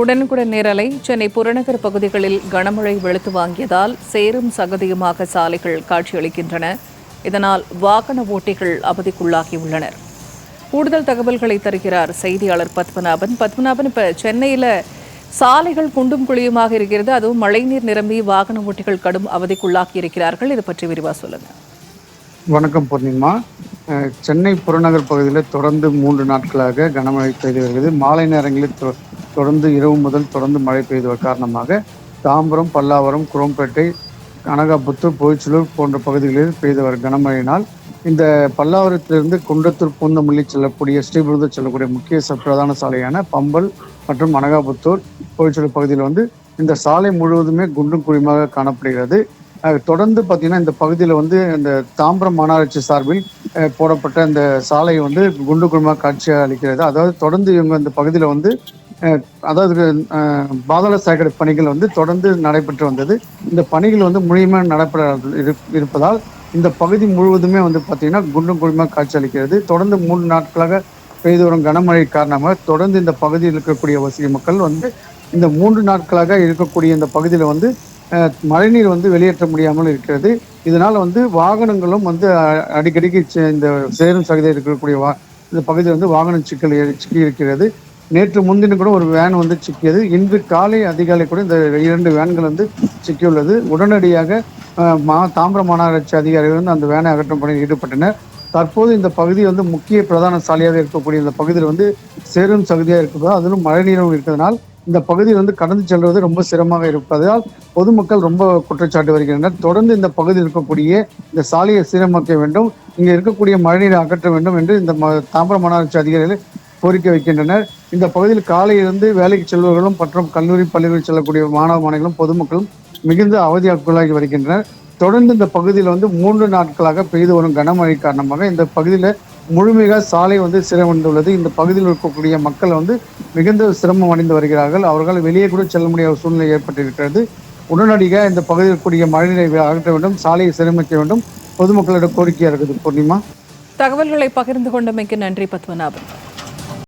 உடனுக்குடன் நிரலை சென்னை புறநகர் பகுதிகளில் கனமழை வெளுத்து வாங்கியதால் சேரும் சகதியுமாக சாலைகள் காட்சியளிக்கின்றன. இதனால் வாகன ஓட்டிகள் அவதிக்குள்ளாகியுள்ளனர். கூடுதல் தகவல்களை தருகிறார் செய்தியாளர் பத்மநாபன். பத்மநாபன் இப்ப சென்னையில சாலைகள் குண்டும் குழியுமாக இருக்கிறது. அதுவும் மழைநீர் நிரம்பி வாகன ஓட்டிகள் கடும் அவதிக்குள்ளாகி இருக்கிறார்கள். இது பற்றி விரிவா சொல்லுங்க. வணக்கம் பூர்ணிமா. சென்னை புறநகர் பகுதியில் தொடர்ந்து மூன்று நாட்களாக கனமழை பெய்து வருகிறது. மாலை நேரங்களில் தொடர்ந்து இரவு முதல் தொடர்ந்து மழை பெய்து காரணமாக தாம்பரம் பல்லாவரம் குரோம்பேட்டை கனகாபுத்தூர் பொய்ச்சலூர் போன்ற பகுதிகளில் பெய்த வரும் கனமழையினால் இந்த பல்லாவரத்திலிருந்து குன்றத்தூர் பூந்தமல்லி செல்லக்கூடிய ஸ்ரீபுரதர் செல்லக்கூடிய முக்கிய ச- பிரதான சாலையான பம்பல் மற்றும் அனகாபுத்தூர் பொய்ச்சலூர் பகுதியில் வந்து இந்த சாலை முழுவதுமே குண்டும் குழியுமாக காணப்படுகிறது. தொடர்ந்து பார்த்தீங்கன்னா இந்த பகுதியில் வந்து இந்த தாம்பரம் மாநகராட்சி சார்பில் போடப்பட்ட இந்த சாலை வந்து குண்டு குழுமாக காட்சியாக அளிக்கிறது. அதாவது தொடர்ந்து இவங்க இந்த பகுதியில் வந்து அதாவது பாதாள சாக்கடை பணிகள் வந்து தொடர்ந்து நடைபெற்று வந்தது. இந்த பணிகள் வந்து முழுமையாக நடைபெற இரு- இருப்பதால் இந்த பகுதி முழுவதுமே வந்து பார்த்தீங்கன்னா குண்டும் குழுமாக காட்சி அளிக்கிறது. தொடர்ந்து மூன்று நாட்களாக பெய்து வரும் கனமழை காரணமாக தொடர்ந்து இந்த பகுதியில் இருக்கக்கூடிய வசிய மக்கள் வந்து இந்த மூன்று நாட்களாக இருக்கக்கூடிய இந்த பகுதியில் வந்து மழைநீர் வந்து வெளியேற்ற முடியாமல் இருக்கிறது. இதனால் வந்து வாகனங்களும் வந்து அடிக்கடிக்கு சே- இந்த சேரும் சகதியில் இருக்கக்கூடிய வா இந்த பகுதியில் வந்து வாகன சிக்கல் சிக்கி இருக்கிறது. நேற்று முன்தினம் கூட ஒரு வேன் வந்து சிக்கியது. இன்று காலை அதிகாலை கூட இந்த இரண்டு வேன்கள் வந்து சிக்கியுள்ளது. உடனடியாக மா தாம்பரம் மாநகராட்சி அதிகாரிகள் வந்து அந்த வேனை அகற்றும் பணியில் ஈடுபட்டனர். தற்போது இந்த பகுதி வந்து முக்கிய பிரதான சாலையாக இருக்கக்கூடிய இந்த பகுதியில் வந்து சேரும் சகுதியாக இருப்பதால் அதிலும் மழை நீரும் இருக்கிறதுனால் இந்த பகுதியில் வந்து கடந்து செல்வது ரொம்ப சிரமமாக இருப்பதால் பொதுமக்கள் ரொம்ப குற்றச்சாட்டு வருகின்றனர். தொடர்ந்து இந்த பகுதியில் இருக்கக்கூடிய இந்த சாலையை சீரமைக்க வேண்டும். இங்கே இருக்கக்கூடிய மழைநீரை அகற்ற வேண்டும் என்று இந்த தாம்பரம் மாநகராட்சி அதிகாரிகள் கோரிக்கை வைக்கின்றனர். இந்த பகுதியில் காலையிலிருந்து வேலைக்கு செல்பவர்களும் மற்றும் கல்லூரி பள்ளிகளில் செல்லக்கூடிய மாணவ மாணவிகளும் பொதுமக்களும் மிகுந்த அவதியாக்குள்ளாகி வருகின்றனர். தொடர்ந்து இந்த பகுதியில் வந்து மூன்று நாட்களாக பெய்து வரும் கனமழை காரணமாக இந்த பகுதியில் முழுமையாக சாலை வந்து சிரமடைந்துள்ளது இந்த பகுதியில் இருக்கக்கூடிய மக்கள் வந்து மிகுந்த சிரமம் அடைந்து வருகிறார்கள். அவர்கள் வெளியே கூட செல்ல முடியாத சூழ்நிலை ஏற்பட்டிருக்கிறது. உடனடியாக இந்த பகுதியில் இருக்கக்கூடிய மழைநீரை அகற்ற வேண்டும் சாலையை சிரமிக்க வேண்டும். பொதுமக்களிடம் கோரிக்கையாக இருக்குது பூர்ணிமா? தகவல்களை பகிர்ந்து கொண்டமைக்கு நன்றி பத்மநாபன்.